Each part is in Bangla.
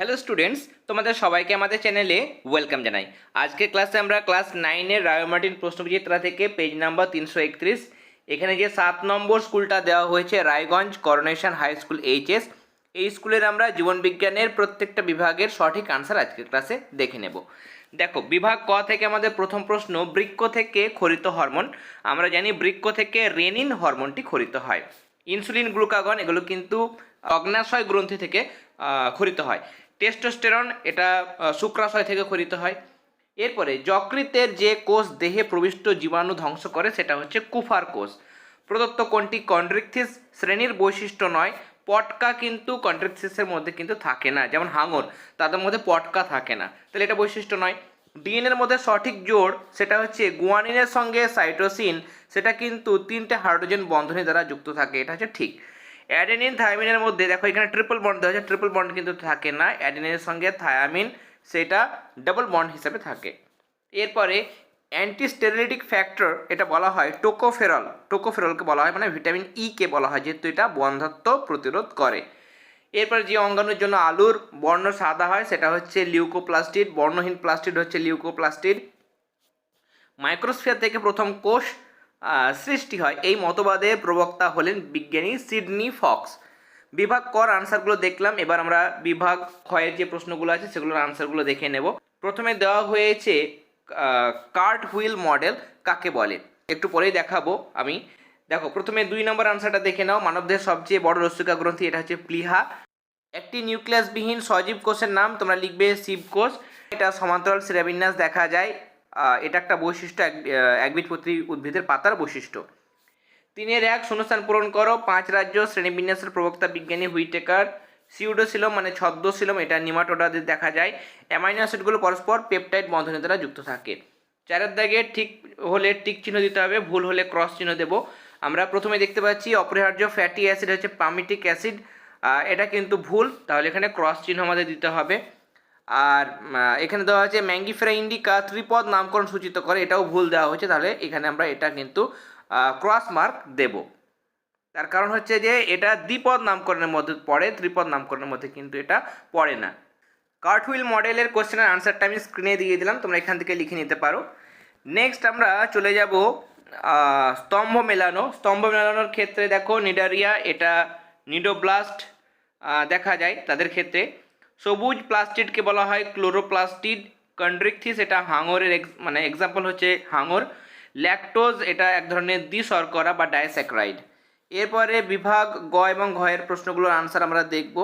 হ্যালো স্টুডেন্টস তোমাদের সবাইকে আমাদের চ্যানেলে ওয়েলকাম জানাই। আজকে ক্লাসে আমরা ক্লাস নাইনের রায়োমার্টিন প্রশ্নবিচিত্রা থেকে পেজ নাম্বার তিনশো একত্রিশ। এখানে যে সাত নম্বর স্কুলটা দেওয়া হয়েছে, Raiganj Coronation High School HS এই স্কুলের আমরা জীবনবিজ্ঞানের প্রত্যেকটা বিভাগের সঠিক আনসার আজকের ক্লাসে দেখে নেব। দেখো, বিভাগ ক থেকে আমাদের প্রথম প্রশ্ন, বৃক্ক থেকে খরিত হরমোন। আমরা জানি বৃক্ক থেকে রেনিন হরমোনটি খরিত হয়। ইনসুলিন গ্লুকাগন, এগুলো কিন্তু অগ্নাশয় গ্রন্থি থেকে খরিত হয়। টেস্টোস্টেরন, এটা শুক্রাশয় থেকে খরিত হয়। এরপরে যকৃতের যে কোষ দেহে প্রবিষ্ট জীবাণু ধ্বংস করে, সেটা হচ্ছে কুফার কোষ। প্রদত্ত কোনটি কন্ড্রিকথিস শ্রেণির বৈশিষ্ট্য নয়, পটকা কিন্তু কন্ড্রিকথিসের মধ্যে কিন্তু থাকে না। যেমন হাঙর, তাদের মধ্যে পটকা থাকে না। তাহলে এটা বৈশিষ্ট্য নয়। ডিএনএর মধ্যে সঠিক জোড় সেটা হচ্ছে গুয়ানিনের সঙ্গে সাইটোসিন, সেটা কিন্তু তিনটে হাইড্রোজেন বন্ধনী দ্বারা যুক্ত থাকে, এটা হচ্ছে ঠিক। অ্যাডেনিন, থায়ামিনের মধ্যে, দেখো এখানে ট্রিপল বন্ড দেওয়া ট্রিপল বন্ড কিন্তু থাকে না, অ্যাডেনিনের সঙ্গে থায়ামিন সেটা ডাবল বন্ড হিসাবে থাকে। এরপরে অ্যান্টিস্টেরিলিটিক ফ্যাক্টর এটা বলা হয় টোকোফেরল, টোকোফেরলকে বলা হয় মানে ভিটামিন ই কে বলা হয়, যেহেতু এটা বন্ধ্যত্ব প্রতিরোধ করে। এরপরে যে অঙ্গাণুর জন্য আলুর বর্ণ সাদা হয়, সেটা হচ্ছে লিউকোপ্লাস্টিড বর্ণহীন প্লাস্টিড হচ্ছে লিউকোপ্লাস্টিড মাইক্রোস্ফিয়ার থেকে প্রথম কোষ সৃষ্টি হয়। এই মতবাদের প্রবক্তা হলেন বিজ্ঞানী সিডনি ফক্স। বিভাগ কর আনসারগুলো দেখলাম। এবার আমরা বিভাগ ক্ষয়ের যে প্রশ্নগুলো আছে, সেগুলোর আনসারগুলো দেখে নেব। প্রথমে দেওয়া হয়েছে কার্ট হুইল মডেল কাকে বলে? একটু পরেই দেখাবো আমি। দেখো, প্রথমে দুই নম্বর আনসারটা দেখে নাও। মানবদের সবচেয়ে বড় রস্যিকা গ্রন্থি, এটা হচ্ছে প্লিহা। একটি নিউক্লিয়াসবিহীন সজীব কোষের নাম, তোমরা লিখবে শিব কোষ। এটা সমান্তরাল শিরাবিন্যাস দেখা যায়। এটা একটা বৈশিষ্ট্য এক আহ, একবীজপত্রী উদ্ভিদের পাতার বৈশিষ্ট্য। তিনের এক শূন্যস্থান পূরণ করো পাঁচ রাজ্য শ্রেণীবিন্যাসের প্রবক্তা বিজ্ঞানী হুইটেকার সিউডোসিলম মানে ছদ্মশিলম এটা নিমাটোডাদের দেখা যায়। অ্যামাইনো অ্যাসিডগুলো পরস্পর পেপটাইড বন্ধনী দ্বারা যুক্ত থাকে। চারের দাগে ঠিক হলে টিক চিহ্ন দিতে হবে ভুল হলে ক্রস চিহ্ন দেবো। আমরা প্রথমে দেখতে পাচ্ছি অপরিহার্য ফ্যাটি অ্যাসিড হচ্ছে পামিটিক অ্যাসিড। এটা কিন্তু ভুল তাহলে এখানে ক্রস চিহ্ন আমাদের দিতে হবে। আর এখানে দেওয়া আছে ম্যাঙ্গিফেরা ইন্ডিকা ত্রিপদ নামকরণ সূচিত করে, এটাও ভুল দেওয়া হয়েছে, তাহলে এখানে আমরা এটা কিন্তু ক্রস মার্ক দেব। তার কারণ হচ্ছে যে, এটা দ্বিপদ নামকরণের মধ্যে পড়ে, ত্রিপদ নামকরণের মধ্যে কিন্তু এটা পড়ে না। কার্টহুইল মডেলের কোশ্চেনের আনসারটা আমি স্ক্রিনে দিয়ে দিলাম, তোমরা এখান থেকে লিখে নিতে পারো। নেক্সট আমরা চলে যাব স্তম্ভ মেলানো। স্তম্ভ মেলানোর ক্ষেত্রে দেখো, নিডারিয়া, এটা নিডোব্লাস্ট দেখা যায় তাদের ক্ষেত্রে। সবুজ প্লাস্টিডকে বলা হয়, ক্লোরোপ্লাস্টিড, কন্ড্রিকথিস, এটা হাঙরের মানে এক্সাম্পল হচ্ছে হাঙর। ল্যাকটোজ, এটা এক ধরনের দ্বিশর্করা বা ডাইস্যাক্রাইড এরপরে বিভাগ গ এবং ঘয়ের প্রশ্নগুলোর আনসার আমরা দেখব।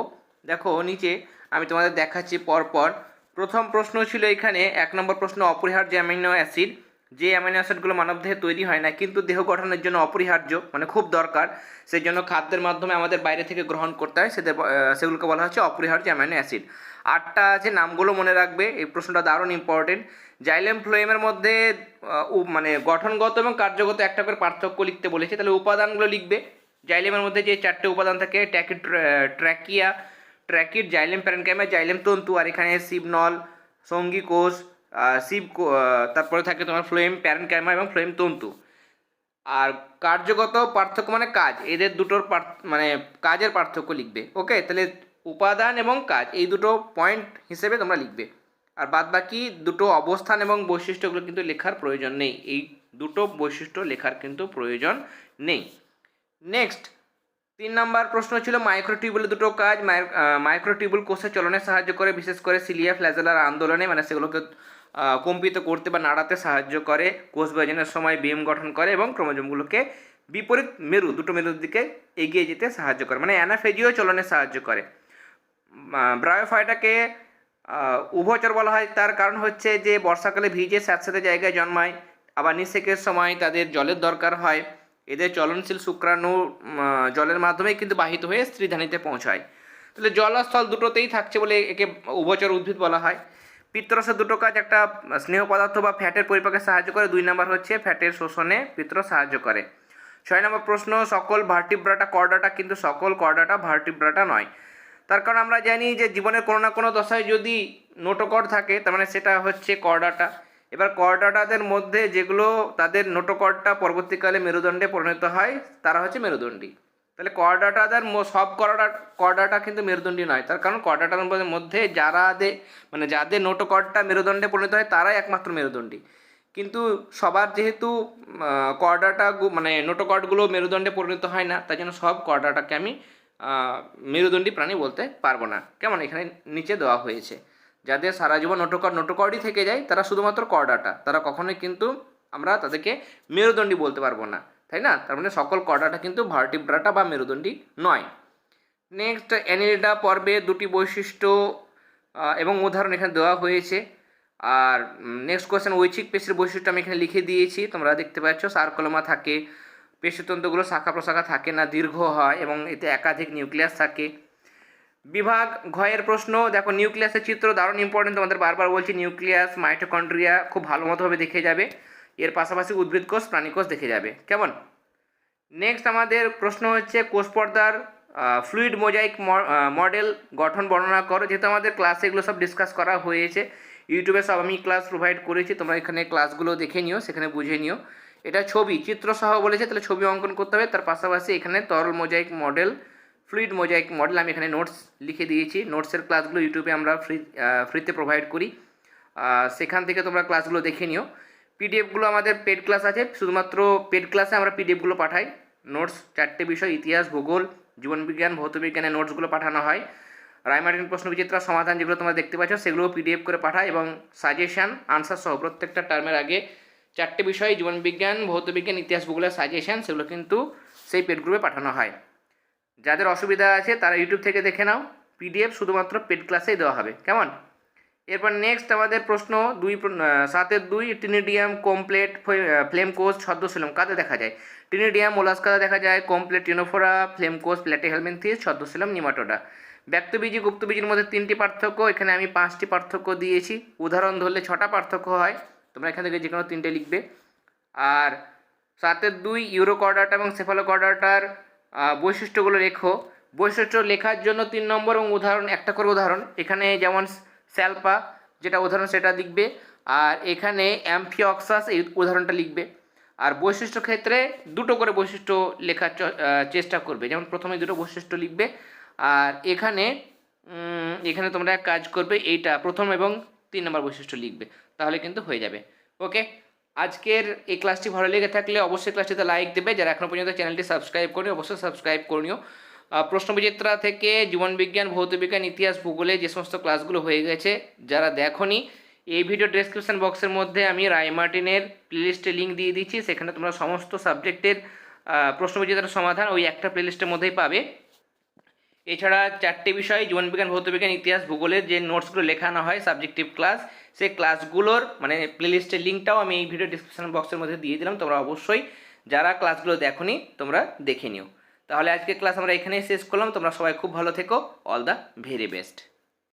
দেখো, নিচে আমি তোমাদের দেখাচ্ছি পরপর। প্রথম প্রশ্ন ছিল এখানে, এক নম্বর প্রশ্ন, অপরিহার্য অ্যামিনো অ্যাসিড। যে অ্যামিনো অ্যাসিডগুলো মানবদেহে তৈরি হয় না, কিন্তু দেহ গঠনের জন্য অপরিহার্য মানে খুব দরকার। সেই জন্য খাদ্যের মাধ্যমে আমাদের বাইরে থেকে গ্রহণ করতে হয়, সেদের সেগুলোকে বলা হচ্ছে অপরিহার্য অ্যামিনো অ্যাসিড আটটা আছে, নামগুলো মনে রাখবে, এই প্রশ্নটা দারুণ ইম্পর্টেন্ট জাইলেম ফ্লোয়েমের মধ্যে মানে গঠনগত এবং কার্যগত একটা করে পার্থক্য লিখতে বলেছে, তাহলে উপাদানগুলো লিখবে। জাইলেমের মধ্যে যে চারটে উপাদান থাকে tracheid trachea tracheid xylem parenchyma xylem তন্তু, আর এখানে শিবনল, সঙ্গী কোষ শিব তারপরে থাকে তোমার ফ্লোয়েম প্যারেনকাইমা এবং ফ্লোয়েম তন্তু। আর কার্যগত পার্থক্য মানে কাজ, এদের দুটোর মানে কাজের পার্থক্য লিখবে ওকে তাহলে উপাদান এবং কাজ, এই দুটো পয়েন্ট হিসেবে তোমরা লিখবে। আর বাদ বাকি দুটো অবস্থান এবং বৈশিষ্ট্যগুলো কিন্তু লেখার প্রয়োজন নেই, এই দুটো বৈশিষ্ট্য লেখার কিন্তু প্রয়োজন নেই। নেক্সট তিন নাম্বার প্রশ্ন ছিল মাইক্রোটিউবুলের দুটো কাজ মাইক্রোটিউবুল কোষে চলনে সাহায্য করে, বিশেষ করে সিলিয়া ফ্ল্যাজেলার আন্দোলনে মানে সেগুলোকে কম্পিত করতে বা নাড়াতে সাহায্য করে, কোষ বিভাজনের সময় বিম গঠন করে এবং ক্রোমোজোমগুলোকে বিপরীত মেরু, দুটো মেরুর দিকে এগিয়ে যেতে সাহায্য করে মানে অ্যানাফেজিও চলনে সাহায্য করে। ব্রায়োফাইটাকে উভচর বলা হয়, তার কারণ হচ্ছে যে বর্ষাকালে ভিজে স্যাঁতস্যাঁতে জায়গায় জন্মায়, আবার নিষেকের সময় তাদের জলের দরকার হয়। এদের চলনশীল শুক্রাণু জলের মাধ্যমে কিন্তু বাহিত হয়ে স্ত্রীধানীতে পৌঁছায়। তাহলে জল আর স্থল দুটোতেই থাকছে বলে একে উভচর উদ্ভিদ বলা হয়। পিত্তরসের দুটো কাজ, একটা স্নেহ পদার্থ বা ফ্যাটের পরিপাকে সাহায্য করে, দুই নাম্বার হচ্ছে ফ্যাটের শোষণে পিত্র সাহায্য করে। ছয় নম্বর প্রশ্ন, সকল ভার্টিব্রাটা, কর্ডাটা কিন্তু সকল কর্ডাটা ভার্টিব্রাটা নয়। তার কারণ আমরা জানি যে জীবনের কোনো না কোনো দশায় যদি নোটোকর্ড থাকে, তার মানে সেটা হচ্ছে কর্ডাটা। এবার কর্ডাটাদের মধ্যে যেগুলো তাদের নোটোকর্ডটা পরবর্তীকালে মেরুদণ্ডে পরিণত হয়, তারা হচ্ছে মেরুদণ্ডী। তাহলে করডাটাদের সব করডা করডাটা কিন্তু মেরুদণ্ডী নয়। তার কারণ করডাটার মধ্যে যারা মানে যাদের নোটোকর্ডটা মেরুদণ্ডে পরিণত হয়, তারাই একমাত্র মেরুদণ্ডী। কিন্তু সবার যেহেতু কর্ডাটা মানে নোটোকর্ডগুলো মেরুদণ্ডে পরিণত হয় না, তাই জন্য সব কর্ডাটাকে আমি মেরুদণ্ডী প্রাণী বলতে পারব না। কেমন? এখানে নিচে দেওয়া হয়েছে। যাদের সারা জীবন নোটোকর্ড নোটোকর্ডই থেকে যায়, তারা শুধুমাত্র কর্ডাটা তারা কখনোই কিন্তু আমরা তাদেরকে মেরুদণ্ডী বলতে পারব না। তাই না? তার মানে সকল কর্ডাটা কিন্তু ভার্টিব্রাটা বা মেরুদণ্ডী নয়। নেক্সট অ্যানিলিডা পর্বে দুটি বৈশিষ্ট্য এবং উদাহরণ এখানে দেওয়া হয়েছে। আর নেক্সট কোয়েশ্চেন ঐচ্ছিক পেশির বৈশিষ্ট্য আমি এখানে লিখে দিয়েছি, তোমরা দেখতে পাচ্ছ, সার্কলমা থাকে পেশিতন্ত্রগুলো শাখা প্রশাখা থাকে না, দীর্ঘ হয়, এবং এতে একাধিক নিউক্লিয়াস থাকে। বিভাগ, ঘয়ের প্রশ্ন, দেখো নিউক্লিয়াসের চিত্র দারুণ ইম্পর্টেন্ট তোমাদের বারবার বলছি, নিউক্লিয়াস, মাইটোকন্ড্রিয়া খুব ভালো মতোভাবে দেখে যাবে। এর পাশাপাশি উদ্ভিদ কোষ, প্রাণী কোষ দেখে যাবে। কেমন? নেক্সট আমাদের প্রশ্ন হচ্ছে, কোষ পর্দার ফ্লুইড মোজাইক মডেল গঠন বর্ণনা করো। যেহেতু আমাদের ক্লাসে এগুলো সব ডিসকাস করা হয়েছে ইউটিউবে সব আমি ক্লাস প্রোভাইড করেছি, তোমরা এখানে ক্লাসগুলো দেখে নিও, সেখানে বুঝে নিও। এটা ছবি, চিত্র সহ বলেছে, তাহলে ছবি অঙ্কন করতে হবে। তার পাশাপাশি এখানে তরল mosaic model fluid mosaic model আমি এখানে নোটস লিখে দিয়েছি। নোটসের ক্লাসগুলো ইউটিউবে আমরা ফ্রি ফ্রিতে প্রোভাইড করি। সেখান থেকে তোমরা ক্লাসগুলো দেখে নিও। পিডিএফগুলো আমাদের পেড ক্লাস আছে। শুধুমাত্র পেড ক্লাসে আমরা পিডিএফগুলো পাঠাই। নোটস চারটে বিষয়, ইতিহাস, ভূগোল জীবনবিজ্ঞান ভৌতবিজ্ঞানের নোটসগুলো পাঠানো হয়। রায়মার্টিন প্রশ্ন বিচিত্রা সমাধান যেগুলো তোমরা দেখতে পাচ্ছ সেগুলো পিডিএফ করে পাঠায় এবং সাজেশন আনসার সহ প্রত্যেকটা টার্মের আগে চারটে বিষয় জীবনবিজ্ঞান ভৌতবিজ্ঞান ইতিহাস ভূগোলের সাজেশান সেগুলো কিন্তু সেই পেড গ্রুপে পাঠানো হয়। যাদের অসুবিধা আছে তারা ইউটিউব থেকে দেখে নাও। পিডিএফ শুধুমাত্র পেড ক্লাসেই দেওয়া হবে। কেমন? এরপর নেক্সট আমাদের প্রশ্ন দুই সাতের দুই টিনিডিয়াম কমপ্লেট ফ্লেম কোষ ছদ্মশিলম কাতে দেখা যায়? টিনিডিয়াম মোলাস্কাতে দেখা যায়? কমপ্লেট টিনোফোরা ফ্লেম কোষ প্ল্যাটে হেলমেন্থিস ছদ্মশিলম, নিমাটোডা। ব্যক্তবীজি, গুপ্তবীজির মধ্যে তিনটি পার্থক্য, এখানে আমি পাঁচটি পার্থক্য দিয়েছি। উদাহরণ ধরলে ছটা পার্থক্য হয়, তোমরা এখান থেকে যে কোনো তিনটে লিখবে। আর সাতের দুই ইউরো ইউরোকর্ডাটা এবং সেফালোকর্ডাটার বৈশিষ্ট্যগুলো লেখো। বৈশিষ্ট্য লেখার জন্য তিন নম্বর এবং উদাহরণ, একটা করে উদাহরণ। এখানে যেমন স্যালপা যেটা উদাহরণ সেটা লিখবে। আর এখানে অ্যাম্ফিঅক্সাস এই উদাহরণটা লিখবে। আর বৈশিষ্ট্য ক্ষেত্রে দুটো করে বৈশিষ্ট্য লেখার চেষ্টা করবে। যেমন প্রথমে দুটো বৈশিষ্ট্য লিখবে। আর এখানে এখানে তোমরা এক কাজ করবে এইটা প্রথম এবং তিন নম্বর বৈশিষ্ট্য লিখবে। তাহলে কিন্তু হয়ে যাবে। ওকে? আজকের এই ক্লাসটি ভালো লেগে থাকলে অবশ্যই ক্লাসটিতে লাইক দেবে। যারা এখনও পর্যন্ত চ্যানেলটি সাবস্ক্রাইব করেনি অবশ্যই সাবস্ক্রাইব করে নিও। আহ, প্রশ্নবিচিত্রা থেকে জীবনবিজ্ঞান, ভৌতবিজ্ঞান, ইতিহাস, ভূগোলে যে সমস্ত ক্লাসগুলো হয়ে গেছে, যারা দেখোনি, এই ভিডিও ডেসক্রিপশন বক্সের মধ্যে আমি রায়মার্টিনের প্লেলিস্টে লিঙ্ক দিয়ে দিচ্ছি, সেখানে তোমরা সমস্ত সাবজেক্টের প্রশ্নবিচিত্রার সমাধান ওই একটা প্লেলিস্টের মধ্যেই পাবে। এছাড়া চারটে বিষয়, জীবনবিজ্ঞান, ভৌতবিজ্ঞান, ইতিহাস, ভূগোলের যে নোটসগুলো লেখানো হয় সাবজেক্টিভ ক্লাস সেই ক্লাসগুলোর মানে প্লেলিস্টের লিঙ্কটাও আমি এই ভিডিও ডিসক্রিপশন বক্সের মধ্যে দিয়ে দিলাম, তোমরা অবশ্যই যারা ক্লাসগুলো দেখোনি, তোমরা দেখে নিও। তাহলে আজকে ক্লাস আমরা এখানেই শেষ করলাম। তোমরা সবাই খুব ভালো থেকো। All the very best